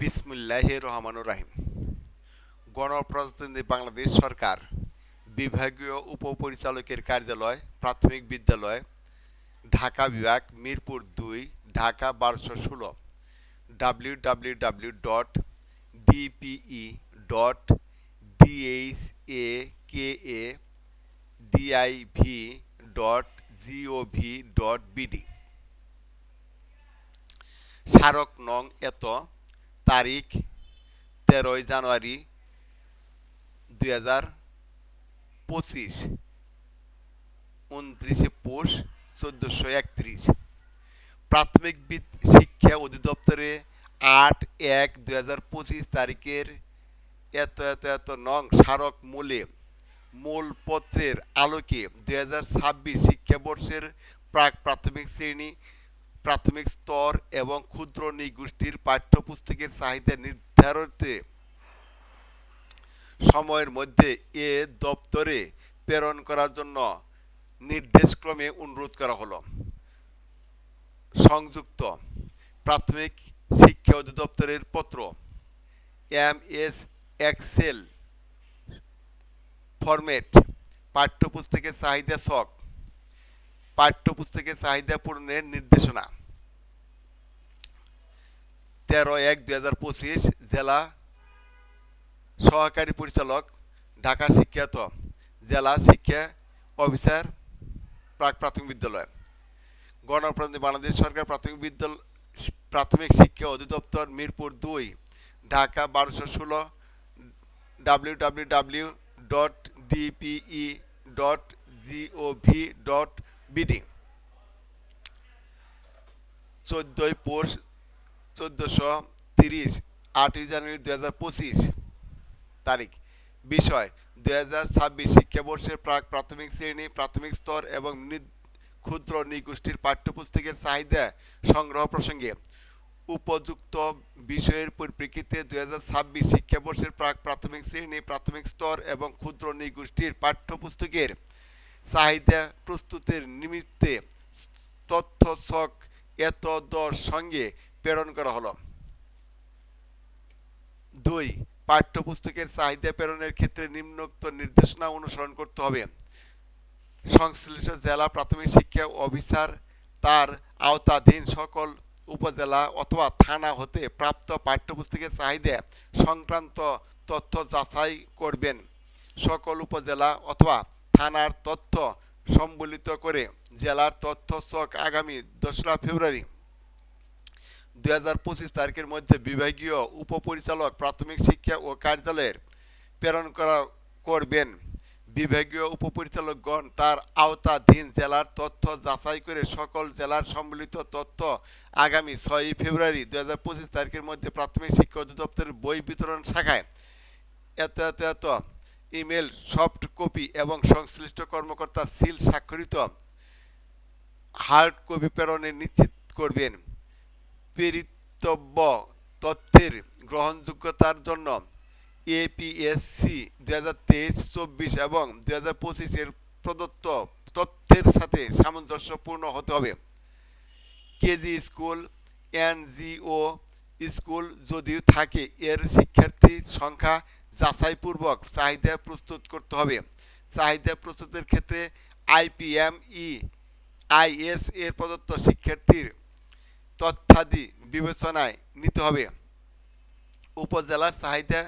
বিসমুল্লাহ রহমানুর রাহিম। গণপ্রজাতন্ত্রী বাংলাদেশ সরকার, বিভাগীয় উপপরিচালকের কার্যালয়, প্রাথমিক বিদ্যালয়, ঢাকা বিভাগ, মিরপুর দুই, ঢাকা বারোশো ষোলো W W W dot DPE dot DH A K A DIV dot GOV dot BD স্মারক নং এত তারিখ তেরোই জানুয়ারি দুই হাজার পঁচিশ। উনত্রিশে পৌষ চোদ্দোশো একত্রিশ। প্রাথমিক শিক্ষা অধিদপ্তরে আট এক দুই হাজার পঁচিশ তারিখের এত এত এত নং স্মারক মূলে মূল পত্রের আলোকে দুই হাজার ছাব্বিশ শিক্ষাবর্ষের প্রাক প্রাথমিক শ্রেণি প্রাথমিক স্তর এবং ক্ষুদ্র নৃগোষ্ঠীর পাঠ্যপুস্তকের চাহিদা নির্ধারণে সময়ের মধ্যে এ দপ্তরে প্রেরণ করার জন্য নির্দেশক্রমে অনুরোধ করা হলো। সংযুক্ত প্রাথমিক শিক্ষা অধিদপ্তরের পত্র, এম এস এক্সেল ফরম্যাট, পাঠ্যপুস্তকের চাহিদা ছক পাঠ্যপুস্তকের চাহিদা পূরণের নির্দেশনা। তেরো এক দুই হাজার পঁচিশ, জেলা সহকারী পরিচালক, ঢাকা শিক্ষায়ত জেলা শিক্ষা অফিসার, প্রাক প্রাথমিক বিদ্যালয়। গণপ্রজাতন্ত্রী বাংলাদেশ সরকার প্রাথমিক বিদ্যালয় প্রাথমিক শিক্ষা অধিদপ্তর মিরপুর দুই, ঢাকা বারোশো ষোলো W W W dot DPE dot GOV dot BD চোদ্দোই পৌষ, চোদ্দোশো তিরিশ, আটই জানুয়ারি দু হাজার পঁচিশ তারিখ। বিষয়, দুই হাজার ছাব্বিশ শিক্ষাবর্ষের প্রাক প্রাথমিক শ্রেণি, প্রাথমিক স্তর এবং ক্ষুদ্র নৃগোষ্ঠীর পাঠ্যপুস্তকের চাহিদা সংগ্রহ প্রসঙ্গে উপযুক্ত বিষয়ের পরিপ্রেক্ষিতে দুই হাজার ছাব্বিশ শিক্ষাবর্ষের প্রাক প্রাথমিক শ্রেণি, প্রাথমিক স্তর এবং ক্ষুদ্র নৃগোষ্ঠীর পাঠ্যপুস্তকের চাহিদা প্রস্তুতের নিমিত্তে তথ্য ছক এত দর সঙ্গে প্রেরণ করা হলো। দুই, পাঠ্যপুস্তকের চাহিদা প্রেরণের ক্ষেত্রে নিম্নোক্ত নির্দেশনা অনুসরণ করতে হবে। সংশ্লিষ্ট জেলা প্রাথমিক শিক্ষা অফিসার, তার আওতাধীন সকল উপজেলা অথবা থানা হতে প্রাপ্ত পাঠ্যপুস্তকের চাহিদা সংক্রান্ত তথ্য যাচাই করবেন। সকল উপজেলা অথবা থানার তথ্য সম্বলিত করে জেলার তথ্য চক আগামী দোসরা ফেব্রুয়ারি দুই হাজার পঁচিশ তারিখের মধ্যে বিভাগীয় উপপরিচালক প্রাথমিক শিক্ষা ও কার্যালয়ের প্রেরণ করা করবেন। বিভাগীয় উপপরিচালকগণ তার আওতাধীন জেলার তথ্য যাচাই করে সকল জেলার সম্মিলিত তথ্য আগামী ছয়ই ফেব্রুয়ারি দুই হাজার পঁচিশ তারিখের মধ্যে প্রাথমিক শিক্ষা অধিদপ্তরের বই বিতরণ শাখায় এত এত এত ইমেল, সফট কপি এবং সংশ্লিষ্ট কর্মকর্তা সিল স্বাক্ষরিত। হার্ড কপি প্রেরণে নিশ্চিত করবেন। প্রেরিতব্য তথ্যের গ্রহণযোগ্যতার জন্য এপিএসসি দু হাজার তেইশ, চব্বিশ এবং দু হাজার পঁচিশের প্রদত্ত তথ্যের সাথে সামঞ্জস্যপূর্ণ হতে হবে। কেজি স্কুল, এনজিও স্কুল যদিও থাকে, এর শিক্ষার্থীর সংখ্যা যাচাইপূর্বক চাহিদা প্রস্তুত করতে হবে। চাহিদা প্রস্তুতের ক্ষেত্রে আইপিএমই আইএস এর প্রদত্ত শিক্ষার্থীর তথ্যাদি বিবেচনায় নিতে হবে। উপজেলার চাহিদা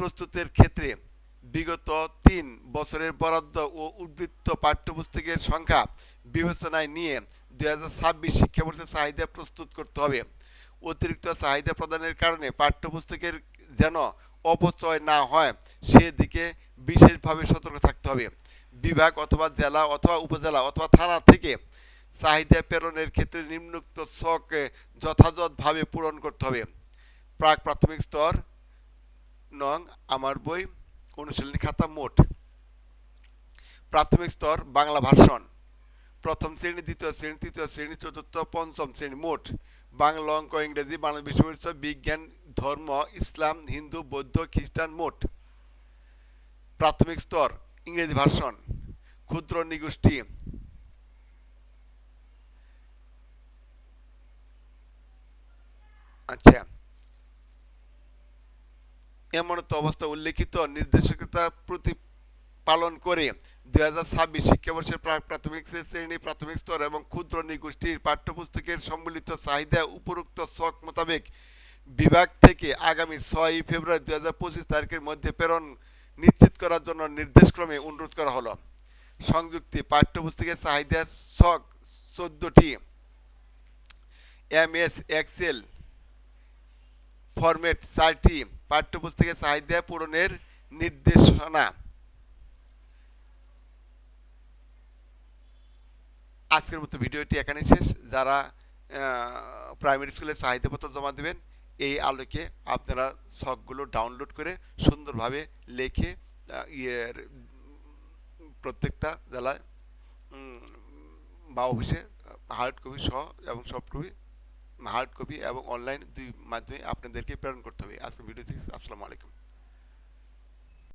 প্রস্তুতের ক্ষেত্রে বিগত তিন বছরের বরাদ্দ ও উদ্বৃত্ত পাঠ্যপুস্তকের সংখ্যা বিবেচনায় নিয়ে দু হাজার ছাব্বিশ শিক্ষাবর্ষের চাহিদা প্রস্তুত করতে হবে। অতিরিক্ত চাহিদা প্রদানের কারণে পাঠ্যপুস্তকের যেন অপচয় না হয়, সেদিকে বিশেষভাবে সতর্ক থাকতে হবে। বিভাগ অথবা জেলা অথবা উপজেলা অথবা থানা থেকে চাহিদা প্রেরণের ক্ষেত্রে নিম্নোক্ত ছক যথাযথভাবে পূরণ করতে হবে। প্রাক প্রাথমিক স্তর, নং, আমার বই, অনুশীলনী খাতা মোট। প্রাথমিক স্তর, বাংলা ভাষণ প্রথম শ্রেণি, দ্বিতীয় শ্রেণি, তৃতীয় শ্রেণি, চতুর্থ, পঞ্চম শ্রেণি, মোট বাংলা অঙ্ক, ইংরেজি, বাংলা বিষয় বিজ্ঞান, ধর্ম, ইসলাম, হিন্দু, বৌদ্ধ, খ্রিস্টান মোট প্রাথমিক স্তর, ইংরেজি ভাষণ ক্ষুদ্র নিগোষ্ঠী। আচ্ছা। এমনত অবস্থা উল্লেখিত, নির্দেশিকতা প্রতিপালন করে। দুই হাজার ছাব্বিশ শিক্ষাবর্ষের প্রা- প্রাথমিক শ্রেণি, প্রাথমিক স্তর এবং ক্ষুদ্র নিগোষ্ঠীর পাঠ্যপুস্তকের সম্মিলিত চাহিদা উপরোক্ত ছক মোতাবেক বিভাগ থেকে আগামী ছয় ফেব্রুয়ারি দুই হাজার পঁচিশ তারিখের মধ্যে প্রেরণ নিশ্চিত করার জন্য নির্দেশক্রমে অনুরোধ করা হলো। সংযুক্তি পাঠ্যপুস্তকের চাহিদার ছক চোদ্দটি। এম এস, এক্সেল ফরম্যাট চারটি। পাঠ্যপুস্তকের চাহিদা পূরণের নির্দেশনা। আজকের মতো ভিডিওটি এখানে শেষ। যারা প্রাইমারি স্কুলের চাহিদাপত্র জমা দেবেন, এই আলোকে আপনারা শখগুলো ডাউনলোড করে সুন্দরভাবে লেখে ইয়ের প্রত্যেকটা জেলায় বা অফিসে হার্ড কপি সহ এবং সফট কপি হার্ড কপি এবং অনলাইন দুই মাধ্যমে আপনাদেরকে প্রেরণ করতে হবে। আজকের ভিডিওটি, আসসালামু আলাইকুম।